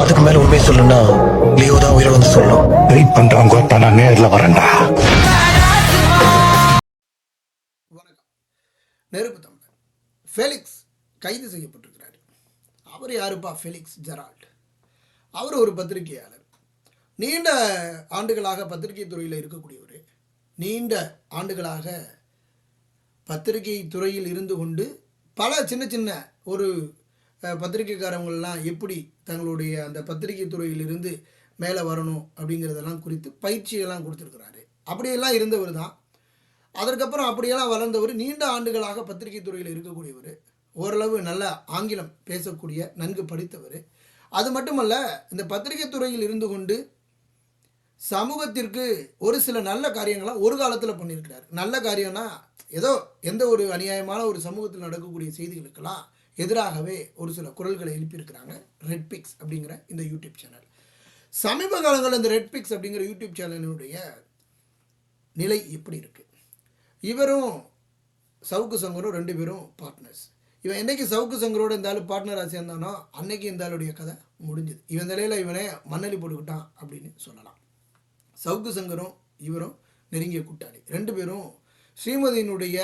அதுக்கு மேல உண்மையை சொல்லணும்னா லியோ தான் உயிரை வந்து சொல்லணும். வெயிட் பண்றவங்க நான் நேர்ல வரேன்டா. வணக்கம். நெருப்பு தமிழர். ஃபெலிக்ஸ் கைது செய்யப்பட்டிருக்கிறார். அவர் யாருப்பா? Felix Gerald. அவர் ஒரு பத்திரிகையாளர். நீண்ட ஆண்டுகளாக பத்திரிகை துறையில் இருக்கக்கூடியவர். நீண்ட ஆண்டுகளாக பத்திரிகை துறையில் இருந்து கொண்டு பல சின்ன சின்ன ஒரு பத்திரிகைக்காரவங்கள்லாம் எப்படி தங்களுடைய அந்த பத்திரிகை துறையிலிருந்து மேலே வரணும் அப்படிங்கிறதெல்லாம் குறித்து பயிற்சியெல்லாம் கொடுத்துருக்குறாரு. அப்படியெல்லாம் இருந்தவர் தான். அதற்கப்புறம் அப்படியெல்லாம் வளர்ந்தவர் நீண்ட ஆண்டுகளாக பத்திரிகை துறையில் இருக்கக்கூடியவர். ஓரளவு நல்ல ஆங்கிலம் பேசக்கூடிய நன்கு படித்தவர். அது மட்டுமல்ல இந்த பத்திரிகை துறையில் இருந்து கொண்டு சமூகத்திற்கு ஒரு சில நல்ல காரியங்களாக ஒரு காலத்தில் பண்ணியிருக்கிறார். நல்ல காரியம்னா ஏதோ எந்த ஒரு அநியாயமான ஒரு சமூகத்தில் நடக்கக்கூடிய செய்திகளுக்கெல்லாம் எதிராகவே ஒரு சில குரல்களை எழுப்பியிருக்கிறாங்க ரெட் பிக்ஸ் அப்படிங்கிற இந்த யூடியூப் சேனல் சமீப காலங்களில் இந்த ரெட் பிக்ஸ் அப்படிங்கிற யூடியூப் சேனலினுடைய நிலை எப்படி இருக்குது இவரும் சவுக்கு சங்கரும் ரெண்டு பேரும் பார்ட்னர்ஸ் இவன் என்றைக்கு சவுக்கு சங்கரோட இந்த பார்ட்னராக சேர்ந்தானோ அன்னைக்கு இந்த ஆளுடைய கதை முடிஞ்சுது. இவன் நிலையில் இவனே மண்ணலி போட்டுக்கிட்டான் அப்படின்னு சொல்லலாம். சவுக்கு சங்கரும் இவரும் நெருங்கிய கூட்டாளி. ரெண்டு பேரும் ஸ்ரீமதியினுடைய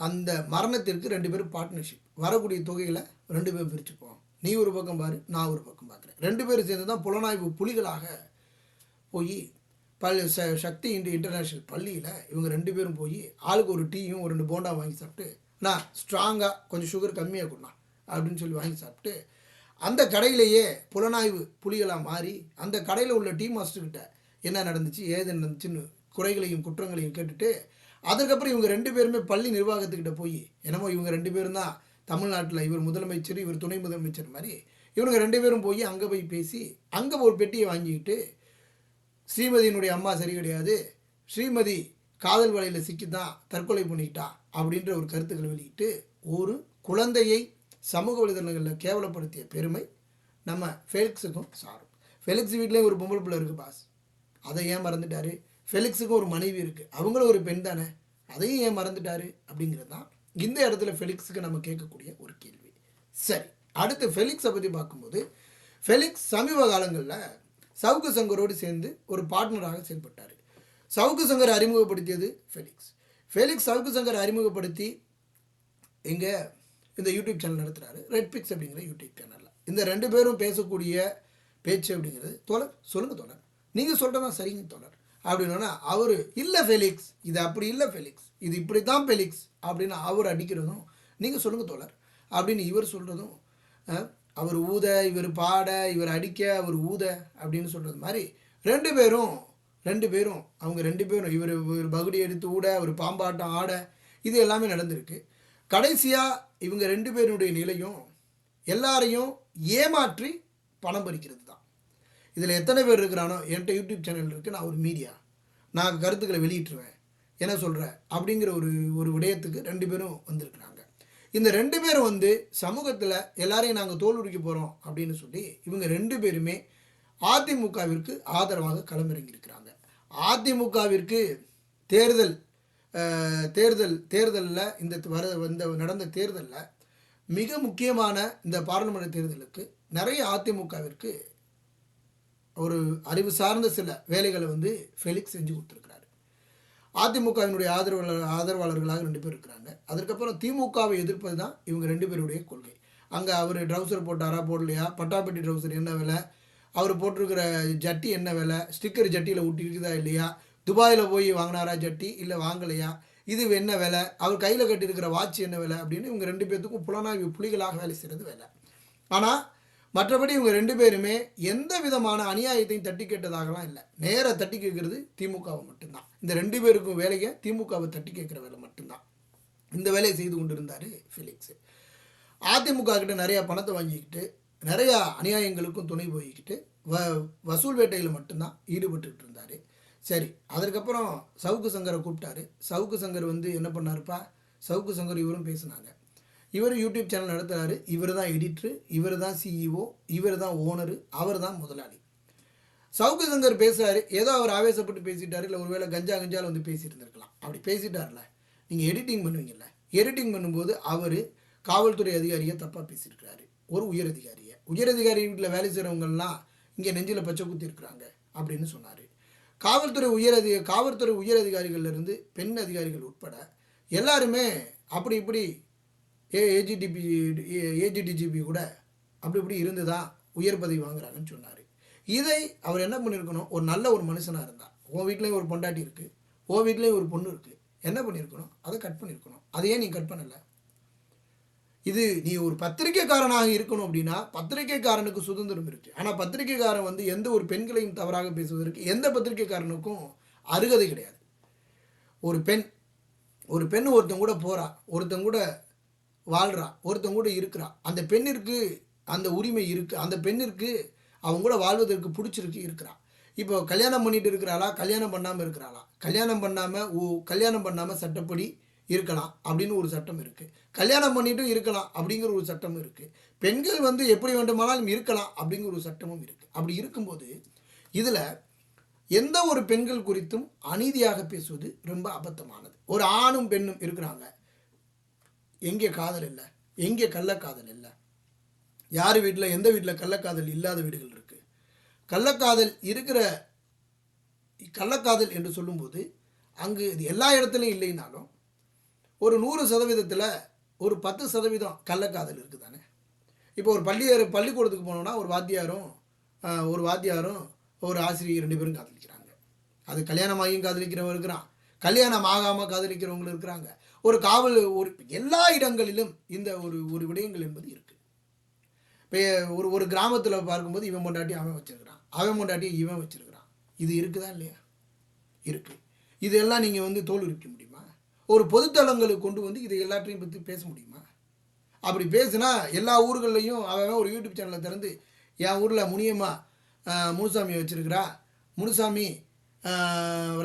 அந்த மரணத்திற்கு ரெண்டு பேரும் பார்ட்னர்ஷிப் வரக்கூடிய தொகையில் ரெண்டு பேரும் பிரிச்சுப்போம் நீ ஒரு பக்கம் பாரு நான் ஒரு பக்கம் பார்க்குறேன் ரெண்டு பேரும் சேர்ந்து தான் புலனாய்வு புலிகளாக போய் பல் ச சக்தி இண்டு இன்டர்நேஷ்னல் பள்ளியில் இவங்க ரெண்டு பேரும் போய் ஆளுக்கு ஒரு டீயும் ஒரு ரெண்டு போண்டா வாங்கி சாப்பிட்டு நான் ஸ்ட்ராங்காக கொஞ்சம் சுகர் கம்மியாக கொடுண்ணா அப்படின்னு சொல்லி வாங்கி சாப்பிட்டு அந்த கடையிலேயே புலனாய்வு புலிகளாக மாறி அந்த கடையில் உள்ள டீ மாஸ்டர்கிட்ட என்ன நடந்துச்சு ஏது நடந்துச்சுன்னு குறைகளையும் குற்றங்களையும் கேட்டுட்டு அதுக்கப்புறம் இவங்க ரெண்டு பேருமே பள்ளி நிர்வாகத்துக்கிட்ட போய் என்னமோ இவங்க ரெண்டு பேரும் தான் தமிழ்நாட்டில் இவர் முதலமைச்சர் இவர் துணை முதலமைச்சர் மாதிரி இவனுங்க ரெண்டு பேரும் போய் அங்கே போய் பேசி அங்கே ஒரு பெட்டியை வாங்கிக்கிட்டு ஸ்ரீமதியினுடைய அம்மா சரி கிடையாது ஸ்ரீமதி காதல் வலையில் சிக்கி தான் தற்கொலை பண்ணிக்கிட்டா அப்படின்ற ஒரு கருத்துக்களை வெளியிட்டு ஒரு குழந்தையை சமூக வலைதளங்களில் கேவலப்படுத்திய பெருமை நம்ம ஃபெலிக்ஸுக்கும் சாரும். ஃபெலிக்ஸ் வீட்டிலேயே ஒரு பொம்பளை பிள்ளை இருக்குது பாஸ். அதை ஏன் மறந்துட்டாரு? ஃபெலிக்ஸுக்கு ஒரு மனைவி இருக்குது அவங்களும் ஒரு பெண் தானே? அதையும் ஏன் மறந்துட்டாரு? அப்படிங்கிறது தான் இந்த இடத்துல ஃபெலிக்ஸுக்கு நம்ம கேட்கக்கூடிய ஒரு கேள்வி. சரி அடுத்து ஃபெலிக்ஸை பற்றி பார்க்கும்போது ஃபெலிக்ஸ் சமீப காலங்களில் சவுக்கு சங்கரோடு சேர்ந்து ஒரு பார்ட்னராக செயல்பட்டார். சவுக்கு சங்கர் அறிமுகப்படுத்தியது ஃபெலிக்ஸ். ஃபெலிக்ஸ் சவுக்கு சங்கர் அறிமுகப்படுத்தி இங்கே இந்த யூடியூப் சேனல் நடத்துகிறாரு ரெட் பிக்ஸ் அப்படிங்கிற யூடியூப் சேனலில் இந்த ரெண்டு பேரும் பேசக்கூடிய பேச்சு அப்படிங்கிறது தோழர் சொல்லுங்கள் தோழர். நீங்கள் சொல்கிறதான் சரிங்க தோழர். அப்படின்னா அவர் இல்லை ஃபெலிக்ஸ் இது அப்படி இல்லை ஃபெலிக்ஸ் இது இப்படி தான் ஃபெலிக்ஸ் அப்படின்னு அவர் அடிக்கிறதும் நீங்கள் சொல்லுங்கள் தோழர் அப்படின்னு இவர் சொல்கிறதும் அவர் ஊத இவர் பாட இவர் அடிக்க அவர் ஊத அப்படின்னு சொல்கிறது மாதிரி ரெண்டு பேரும் ரெண்டு பேரும் அவங்க ரெண்டு பேரும் இவர் இவர் பகுடி எடுத்து ஊட ஒரு பாம்பாட்டம் ஆட இது எல்லாமே நடந்திருக்கு. கடைசியாக இவங்க ரெண்டு பேருடைய நிலையும் எல்லாரையும் ஏமாற்றி பணம் பறிக்கிறது. இதில் எத்தனை பேர் இருக்கிறானோ என்கிட்ட யூடியூப் சேனல் இருக்குது நான் ஒரு மீடியா. நான் கருத்துக்களை வெளியிட்டுருவேன். என்ன சொல்கிறேன் அப்படிங்கிற ஒரு ஒரு விடயத்துக்கு ரெண்டு பேரும் வந்திருக்கிறாங்க. இந்த ரெண்டு பேரும் வந்து சமூகத்தில் எல்லாரையும் நாங்கள் தோல் உரிக்க போகிறோம் அப்படின்னு சொல்லி இவங்க ரெண்டு பேருமே அதிமுகவிற்கு ஆதரவாக களமிறங்கியிருக்கிறாங்க. அதிமுகவிற்கு தேர்தல் தேர்தல் தேர்தலில் இந்த வர வந்த நடந்த தேர்தலில் மிக முக்கியமான இந்த பாராளுமன்ற தேர்தலுக்கு நிறைய அதிமுகவிற்கு ஒரு அறிவு சார்ந்த சில வேலைகளை வந்து ஃபெலிக்ஸ் செஞ்சு கொடுத்துருக்கிறாரு. அதிமுகவினுடைய ஆதரவாளர் ஆதரவாளர்களாக ரெண்டு பேர் இருக்கிறாங்க. அதற்கப்புறம் திமுகவை எதிர்ப்பது தான் இவங்க ரெண்டு பேருடைய கொள்கை. அங்கே அவர் ட்ரௌசர் போட்டாரா போடலையா? பட்டாப்பட்டி ட்ரௌசர் என்ன விலை? அவர் போட்டிருக்கிற ஜட்டி என்ன விலை? ஸ்டிக்கர் ஜட்டியில் ஒட்டியிருக்குதா இல்லையா? துபாயில் போய் வாங்கினாரா ஜட்டி? இல்லை வாங்கலையா? இது என்ன விலை? அவர் கையில் கட்டியிருக்கிற வாட்ச் என்ன விலை? அப்படின்னு இவங்க ரெண்டு பேர்த்துக்கும் புலனாய்வு புலிகளாக வேலை செய்கிறது வேலை. ஆனால் மற்றபடி இவங்க ரெண்டு பேருமே எந்த விதமான அநியாயத்தையும் தட்டி கேட்டதாகலாம் இல்லை. நேராக தட்டி கேட்கறது திமுகவை மட்டும்தான். இந்த ரெண்டு பேருக்கும் வேலையை திமுகவை தட்டி கேட்குற வேலை மட்டும்தான். இந்த வேலையை செய்து கொண்டிருந்தார் ஃபிலிக்ஸு அதிமுக கிட்ட நிறையா பணத்தை வாங்கிக்கிட்டு நிறையா அநியாயங்களுக்கும் துணை போய்கிட்டு வ வசூல் வேட்டையில் மட்டும்தான் ஈடுபட்டுக்கிட்டு இருந்தார். சரி அதற்கப்புறம் சவுக்கு சங்கரை கூப்பிட்டாரு. சவுக்கு சங்கர் வந்து என்ன பண்ணாருப்பா? சவுக்கு சங்கர் இவரும் பேசினாங்க. இவர் யூடியூப் சேனல் நடத்துகிறாரு இவர் தான் எடிட்ரு இவர் தான் சிஇஓ இவர் தான் ஓனரு அவர் தான் முதலாளி. சவுக்கு சங்கர் ஏதோ அவர் ஆவேசப்பட்டு பேசிட்டாரு இல்லை ஒருவேளை கஞ்சா கஞ்சால் வந்து பேசிட்டு இருந்திருக்கலாம் அப்படி பேசிட்டார்ல. நீங்கள் எடிட்டிங் பண்ணுவீங்கல்ல. எடிட்டிங் பண்ணும்போது அவர் காவல்துறை அதிகாரியை தப்பாக பேசியிருக்கிறாரு. ஒரு உயர் அதிகாரியை உயரதிகாரி வீட்டில் வேலை செய்கிறவங்கலாம் இங்கே நெஞ்சில் பச்சை குத்தி இருக்கிறாங்க அப்படின்னு சொன்னார். காவல்துறை உயர் அதிக காவல்துறை உயர் அதிகாரிகள்லேருந்து பெண் அதிகாரிகள் உட்பட எல்லாருமே அப்படி இப்படி ஏ ஏஜிடிபி ஏஜிடிஜிபி கூட அப்படி இப்படி இருந்து தான் உயர் பதவி வாங்குறாங்கன்னு சொன்னார். இதை அவர் என்ன பண்ணியிருக்கணும் ஒரு நல்ல ஒரு மனுஷனாக இருந்தால் உன் வீட்லேயும் ஒரு பொண்டாட்டி இருக்குது உன் வீட்லேயும் ஒரு பொண்ணு இருக்குது என்ன பண்ணியிருக்கணும் அதை கட் பண்ணியிருக்கணும் அதை ஏன் நீ கட் பண்ணலை? இது நீ ஒரு பத்திரிக்கைக்காரனாக இருக்கணும் அப்படின்னா பத்திரிக்கைக்காரனுக்கு சுதந்திரம் இருக்குது ஆனால் பத்திரிக்கைக்காரன் வந்து எந்த ஒரு பெண்களையும் தவறாக பேசுவதற்கு எந்த பத்திரிக்கைக்காரனுக்கும் அருகதை கிடையாது. ஒரு பெண் ஒரு பெண் ஒருத்தன் கூட போறா. ஒருத்தன் கூட வாழ்றா ஒருத்தவங்க கூட இருக்கிறா அந்த பெண்ணிற்கு அந்த உரிமை இருக்குது அந்த பெண்ணிற்கு அவங்க கூட வாழ்வதற்கு பிடிச்சிருக்கு இருக்கிறா. இப்போ கல்யாணம் பண்ணிட்டு இருக்கிறாளா கல்யாணம் பண்ணாமல் இருக்கிறாளா? கல்யாணம் பண்ணாமல் ஓ கல்யாணம் பண்ணாமல் சட்டப்படி இருக்கலாம் அப்படின்னு ஒரு சட்டம் இருக்குது கல்யாணம் பண்ணிட்டும் இருக்கலாம் அப்படிங்கிற ஒரு சட்டமும் இருக்குது பெண்கள் வந்து எப்படி வேண்டுமானாலும் இருக்கலாம் அப்படிங்கிற ஒரு சட்டமும் இருக்குது அப்படி இருக்கும்போது இதில் எந்த ஒரு பெண்கள் குறித்தும் அநீதியாக பேசுவது ரொம்ப அபத்தமானது. ஒரு ஆணும் பெண்ணும் இருக்கிறாங்க. எங்கே காதல் இல்லை? எங்கே கள்ளக்காதல் இல்லை? யார் வீட்டில் எந்த வீட்டில் கள்ளக்காதல் இல்லாத வீடுகள் இருக்குது கள்ளக்காதல் இருக்கிற கள்ளக்காதல் என்று சொல்லும்போது அங்கு இது எல்லா இடத்துலையும் இல்லைனாலும் ஒரு நூறு சதவீதத்தில் ஒரு பத்து சதவீதம் கள்ளக்காதல் இருக்குது தானே இப்போ ஒரு பள்ளியார் பள்ளிக்கூடத்துக்கு போனோம்னா ஒரு வாத்தியாரும் ஒரு வாத்தியாரும் ஒரு ஆசிரியர் ரெண்டு பேரும் காதலிக்கிறாங்க. அது கல்யாணமாகியும் காதலிக்கிறவங்க இருக்கிறான். கல்யாணம் ஆகாமல் காதலிக்கிறவங்களும் இருக்கிறாங்க. ஒரு காவல் ஒரு எல்லா இடங்களிலும் இந்த ஒரு ஒரு விடயங்கள் என்பது இருக்குது இப்போ ஒரு ஒரு கிராமத்தில் பார்க்கும்போது இவன் பொண்டாட்டி அவன் வச்சுருக்கிறான். அவன் பொண்டாட்டி இவன் வச்சுருக்கிறான். இது இருக்குதா இல்லையா? இருக்குது இதெல்லாம் நீங்கள் வந்து தோல்விக்க முடியுமா? ஒரு பொதுத்தளங்களுக்கு கொண்டு வந்து இது எல்லாத்தையும் பற்றி பேச முடியுமா? அப்படி பேசுனா எல்லா ஊர்கள்லையும் அவன் ஒரு யூடியூப் சேனலை திறந்து என் ஊரில் முனியம்மா முனுசாமியை வச்சுருக்கிறா முனுசாமி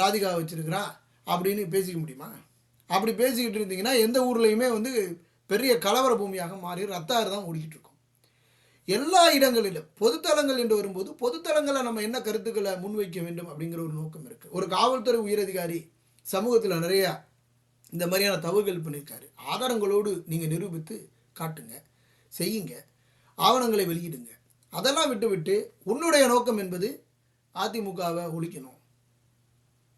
ராதிகா வச்சுருக்கிறா அப்படின்னு பேசிக்க முடியுமா? அப்படி பேசிக்கிட்டு இருந்தீங்கன்னா எந்த ஊர்லேயுமே வந்து பெரிய கலவர பூமியாக மாறி ரத்தாறு தான் ஓடிக்கிட்டு இருக்கும். எல்லா இடங்களிலும் பொதுத்தலங்கள் என்று வரும்போது பொதுத்தலங்களை நம்ம என்ன கருத்துக்களை முன்வைக்க வேண்டும் அப்படிங்கிற ஒரு நோக்கம் இருக்குது ஒரு காவல்துறை உயரதிகாரி சமூகத்தில் நிறையா இந்த மாதிரியான தவறுகள் பண்ணியிருக்காரு. ஆதாரங்களோடு நீங்கள் நிரூபித்து காட்டுங்க செய்யுங்க ஆவணங்களை வெளியிடுங்க. அதெல்லாம் விட்டுவிட்டு உன்னுடைய நோக்கம் என்பது அதிமுகவை ஒழிக்கணும்.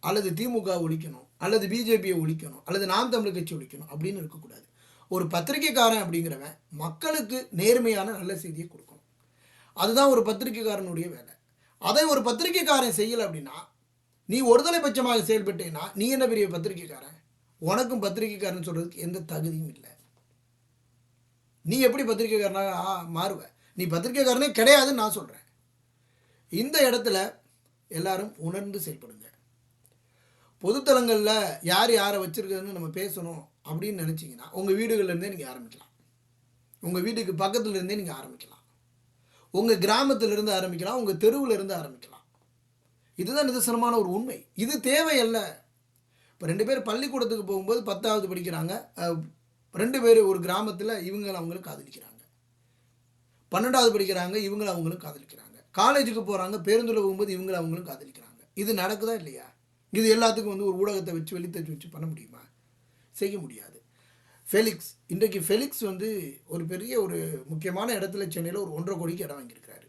அல்லது திமுக ஒழிக்கணும். அல்லது பிஜேபியை ஒழிக்கணும் அல்லது நாம் தமிழ் கட்சி ஒழிக்கணும் அப்படின்னு இருக்கக்கூடாது. ஒரு பத்திரிக்கைக்காரன் அப்படிங்கிறவன் மக்களுக்கு நேர்மையான நல்ல செய்தியை கொடுக்கணும். அதுதான் ஒரு பத்திரிக்கைக்காரனுடைய வேலை. அதை ஒரு பத்திரிக்கைக்காரன் செய்யலை அப்படின்னா நீ ஒருதலை பட்சமாக செயல்பட்டேன்னா நீ என்ன பெரிய பத்திரிக்கைக்காரன் உனக்கும் பத்திரிக்கைக்காரன் சொல்கிறதுக்கு எந்த தகுதியும் இல்லை. நீ எப்படி பத்திரிக்கைக்காரனாக ஆ- மாறுவ? நீ பத்திரிக்கைக்காரனே கிடையாதுன்னு நான் சொல்கிறேன் இந்த இடத்துல எல்லாரும் உணர்ந்து செயல்படுங்க. பொதுத்தலங்களில் யார் யாரை வச்சுருக்குதுன்னு நம்ம பேசணும் அப்படின்னு நினச்சிங்கன்னா உங்கள் வீடுகள்லேருந்தே நீங்கள் ஆரம்பிக்கலாம். உங்கள் வீட்டுக்கு பக்கத்துலேருந்தே நீங்கள் ஆரம்பிக்கலாம். உங்கள் கிராமத்திலிருந்து ஆரம்பிக்கலாம் உங்கள் தெருவில் இருந்து ஆரம்பிக்கலாம். இதுதான் நிதர்சனமான ஒரு உண்மை. இது தேவையல்ல. இப்போ ரெண்டு பேர் பள்ளிக்கூடத்துக்கு போகும்போது பத்தாவது படிக்கிறாங்க. ரெண்டு பேர் ஒரு கிராமத்தில் இவங்க அவங்களும் காதலிக்கிறாங்க. பன்னெண்டாவது படிக்கிறாங்க இவங்க அவங்களும் காதலிக்கிறாங்க. காலேஜுக்கு போகிறாங்க பேருந்தில் போகும்போது இவங்க அவங்களும் காதலிக்கிறாங்க. இது நடக்குதா இல்லையா? இது எல்லாத்துக்கும் வந்து ஒரு ஊடகத்தை வச்சு வெளித்தச்சு வச்சு பண்ண முடியுமா? செய்ய முடியாது. ஃபெலிக்ஸ் இன்றைக்கு ஃபெலிக்ஸ் வந்து ஒரு பெரிய ஒரு முக்கியமான இடத்துல சென்னையில் ஒரு ஒன்றரை கோடிக்கு இடம் வாங்கியிருக்காரு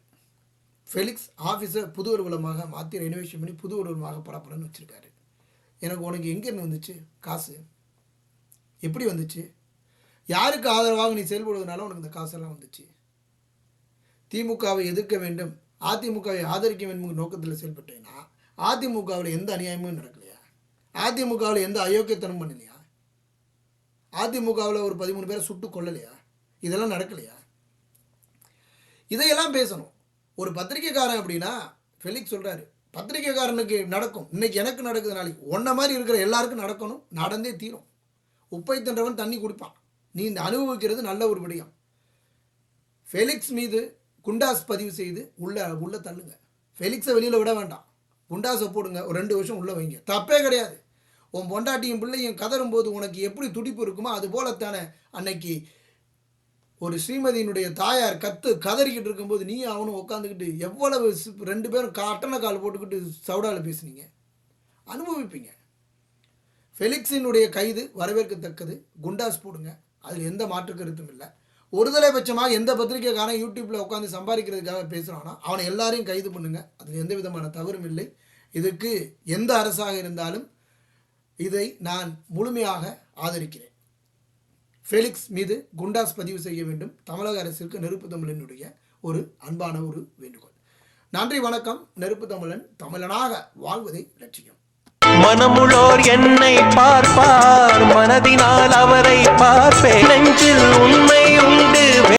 ஃபெலிக்ஸ் ஆஃபீஸை புது அலுவலமாக மாற்றி ரெனோவேஷன் பண்ணி புது அலுவலமாக படப்படன்னு வச்சுருக்காரு. எனக்கு உனக்கு எங்கேருந்து வந்துச்சு? காசு. எப்படி வந்துச்சு? யாருக்கு ஆதரவாக நீ செயல்படுவதனால உனக்கு இந்த காசெல்லாம் வந்துச்சு? திமுகவை எதிர்க்க வேண்டும். அதிமுகவை ஆதரிக்க வேண்டும் நோக்கத்தில் செயல்பட்டேன்னா அதிமுகவில் எந்த அநியாயமும் நடக்கலையா? அதிமுகவில் எந்த அயோக்கியத்தனம் பண்ணலையா? அதிமுகவில் ஒரு பதிமூணு பேரை சுட்டு கொல்லலையா? இதெல்லாம் நடக்கலையா? இதையெல்லாம் பேசணும். ஒரு பத்திரிக்கைக்காரன் அப்படின்னா ஃபெலிக்ஸ் சொல்கிறாரு பத்திரிகைக்காரனுக்கு நடக்கும். இன்னைக்கு எனக்கு நடக்குது நாளைக்கு. ஒன்றை மாதிரி இருக்கிற எல்லாருக்கும் நடக்கணும். நடந்தே தீரும். உப்பை தின்றவன் தண்ணி குடிப்பான். நீ இந்த அனுபவிக்கிறது நல்ல ஒரு விடயம். ஃபெலிக்ஸ் மீது குண்டாஸ் பதிவு செய்து உள்ள உள்ள தள்ளுங்க. ஃபெலிக்ஸை வெளியில் விட வேண்டாம். குண்டாஸை போடுங்க. ஒரு ரெண்டு வருஷம் உள்ளே வைங்க. தப்பே கிடையாது. உன் பொண்டாட்டியும் பிள்ளையும் கதறும் போது உனக்கு எப்படி துடிப்பு இருக்குமோ அது போலத்தானே. அன்னைக்கு ஒரு ஸ்ரீமதியினுடைய தாயார் கத்து கதறிக்கிட்டு இருக்கும்போது நீ அவனும் உட்காந்துக்கிட்டு எவ்வளவு ரெண்டு பேரும் கட்டண கால் போட்டுக்கிட்டு சவுடாவில் பேசுனீங்க. அனுபவிப்பீங்க. ஃபெலிக்ஸினுடைய கைது வரவேற்கத்தக்கது. குண்டாஸ் போடுங்க. அதில் எந்த மாற்று கருத்தும் இல்லை. ஒருதலை பட்சமாக எந்த பத்திரிகைக்காரன் யூடியூப்பில் உட்காந்து சம்பாதிக்கிறதுக்காக பேசுகிறானோ அவனை எல்லாரையும் கைது பண்ணுங்கள் அதில் எந்த விதமான தவறும் இல்லை. இதுக்கு எந்த அரசாக இருந்தாலும் இதை நான் முழுமையாக ஆதரிக்கிறேன். ஃபெலிக்ஸ் மீது குண்டாஸ் பதிவு செய்ய வேண்டும். தமிழக அரசிற்கு நெருப்பு தமிழனுடைய ஒரு அன்பான ஒரு வேண்டுகோள். நன்றி வணக்கம். நெருப்பு தமிழன் தமிழனாக வாழ்வதை லட்சியம். மனமுள்ளோர் என்னை பார்ப்பார். மனதினால் அவரை பார்ப்பேன். நெஞ்சில் உண்மை உண்டு.